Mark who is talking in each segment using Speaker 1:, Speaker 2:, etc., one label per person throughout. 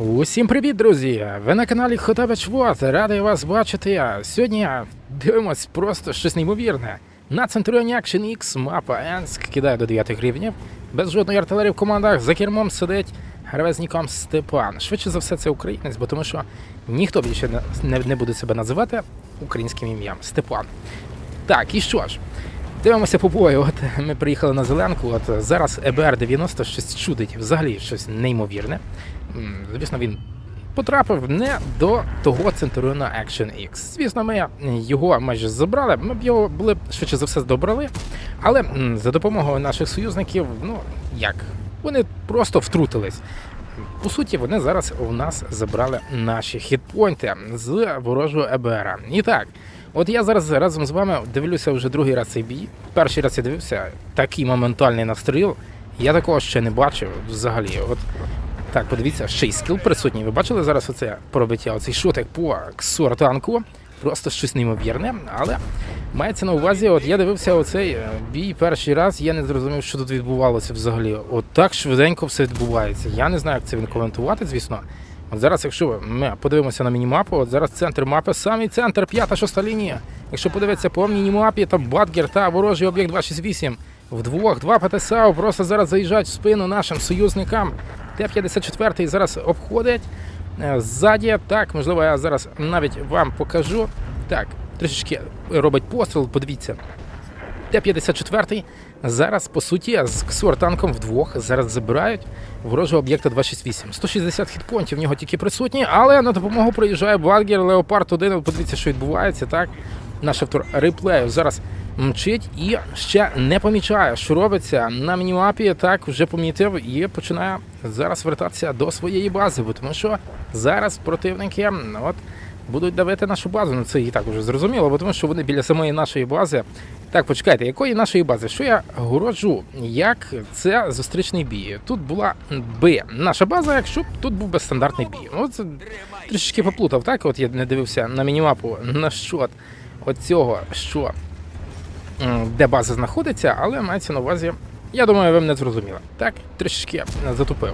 Speaker 1: Усім привіт, друзі! Ви на каналі Хотабич Вот. Радий вас бачити. Сьогодні дивимось просто щось неймовірне. На Centurion Action X мапа Енск кидає до 9 рівнів. Без жодної артилерії в командах за кермом сидить гравець ніком Степан. Швидше за все, це українець, бо тому що ніхто більше не буде себе називати українським ім'ям Степан. Так, і що ж? Дивимося по бою. От ми приїхали на зеленку. От зараз ЕБР 90 щось чудить, взагалі щось неймовірне. Звісно, він потрапив не до того Центуріона Action X. Звісно, ми його майже забрали. Ми б його були швидше за все добрали. Але за допомогою наших союзників, ну як, вони просто втрутились. По суті, вони зараз у нас забрали наші хітпойнти з ворожого ЕБР. І так, от я зараз разом з вами дивлюся вже другий раз цей бій. Перший раз я дивився такий моментальний настріл. Я такого ще не бачив взагалі. От так, подивіться, ще й скіл присутній. Ви бачили зараз оце пробиття, оцей шотик по ксор танку. Просто щось неймовірне, але мається на увазі, от я дивився оцей е, бій перший раз, я не зрозумів, що тут відбувалося взагалі. От так швиденько все відбувається. Я не знаю, як це він коментувати, звісно. От зараз, якщо ми подивимося на мінімапу, от зараз центр мапи, самий центр, п'ята, шоста лінія. Якщо подивитися по мінімапі, там Батгер та ворожий об'єкт 268 вдвох, два ПТСАУ просто зараз заїжджають в спину нашим союзникам. Т-54 зараз обходить. Е, Ззаді, так, можливо, я зараз навіть вам покажу. Так, трішечки робить постріл, подивіться. Т-54 зараз, по суті, з ксор-танком вдвох зараз забирають ворожого об'єкта 268. 160 хітпонтів в нього тільки присутні, але на допомогу приїжджає Баггер, Леопард 1. Подивіться, що відбувається, так? Наш автор реплею зараз мчить і ще не помічає, що робиться на мінімапі. Так вже помітив і починає зараз вертатися до своєї бази, бо тому що зараз противники от, будуть давити нашу базу. Ну це і так вже зрозуміло, бо тому що вони біля самої нашої бази. Так, почекайте, якої нашої бази? Що я городжу? Як це зустрічний бій? Тут була Б наша база, якщо б тут був би стандартний бій. Ну, це трішечки поплутав, так? От я не дивився на мінімапу на щот оцього, що де база знаходиться, але мається на увазі. Я думаю, ви мене зрозуміли. Так, трішечки затупив.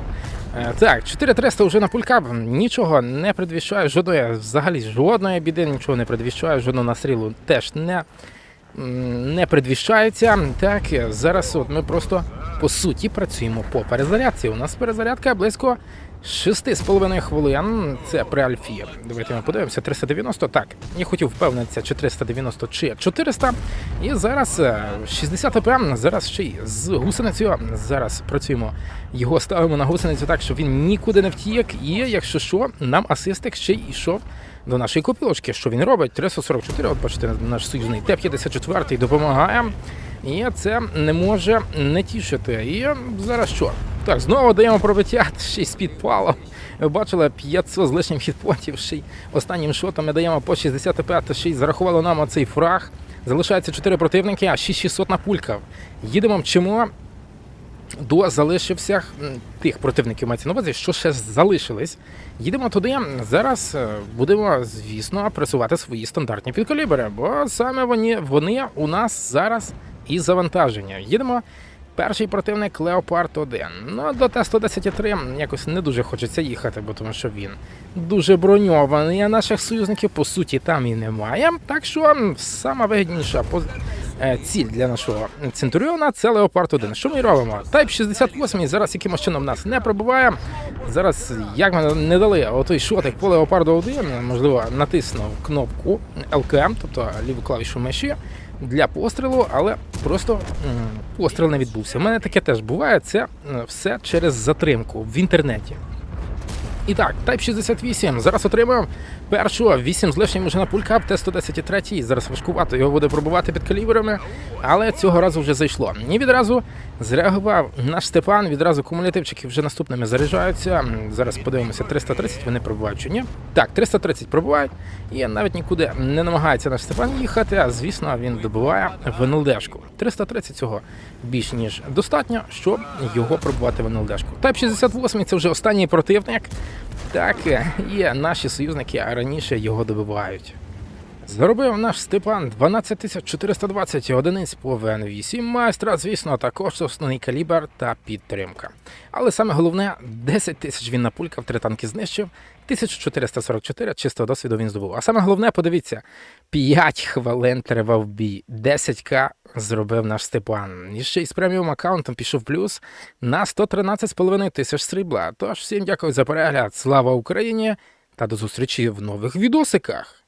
Speaker 1: Е, Так, 4300 вже на пулькап, нічого не предвіщає, жодної, взагалі жодної біди, нічого не предвіщає, жодного настрілу теж не, не предвіщається. Так, зараз от ми просто по суті працюємо по перезарядці. У нас перезарядка близько 6,5 хвилин. Це при альфі. Давайте ми подивимося. 390. Так, я хотів впевнитися, чи 390, чи 400. І зараз е, 60 АПМ. Зараз ще й з гусеницею. Зараз працюємо. Його ставимо на гусеницю так, щоб він нікуди не втік. І якщо що, нам асистик ще й йшов до нашої копілочки. Що він робить? 344, от бачите, наш союзний Т-54 допомагає. І це не може не тішити. І зараз що? Так, знову даємо пробиття, ще й з підпалом. Ви бачили 500 з лишнім хітпонтів, ще й останнім шотом ми даємо по 65, то ще й зарахувало нам оцей фраг. Залишається 4 противники, а 6600 на пульках. Їдемо мчимо до залишився тих противників мається на увазі, що ще залишились. Їдемо туди. Зараз е, будемо, звісно, пресувати свої стандартні підкалібри, бо саме вони, вони у нас зараз і завантаження. Їдемо. Перший противник Леопард 1. Ну, до Т-110-3 якось не дуже хочеться їхати, бо тому що він дуже броньований, а наших союзників по суті там і немає. Так що сама вигідніша поз- е, ціль для нашого Центуріона це Леопард 1. Що ми робимо? Тайп 68 зараз якимось чином нас не пробиває. Зараз, як ми не дали отой шотик по Леопарду 1, можливо, натиснув кнопку LKM, тобто ліву клавішу миші для пострілу, але просто постріл не відбувся. У мене таке теж буває. Це все через затримку в інтернеті. І так, Type 68. Зараз отримуємо першого 8 з лишнім уже на пулькап, Т-110 Зараз важкувато його буде пробувати під калібрами, але цього разу вже зайшло. І відразу зреагував наш Степан, відразу кумулятивчики вже наступними заряджаються. Зараз подивимося, 330 вони пробувають чи ні. Так, 330 пробувають, і навіть нікуди не намагається наш Степан їхати, а звісно, він добиває в НЛДшку. 330 цього більш ніж достатньо, щоб його пробувати в НЛДшку. Type 68 це вже останній противник. Так, і наші союзники раніше його добивають. Заробив наш Степан 12 420 одиниць по ВН8 майстра, звісно, також основний калібр та підтримка. Але саме головне, 10 тисяч він напулькав, три танки знищив, 1444 чистого досвіду він здобув. А саме головне, подивіться, 5 хвилин тривав бій, 10к зробив наш Степан. І ще й з преміум аккаунтом пішов плюс на 113,5 тисяч срібла. Тож всім дякую за перегляд. Слава Україні! Та до зустрічі в нових відосиках.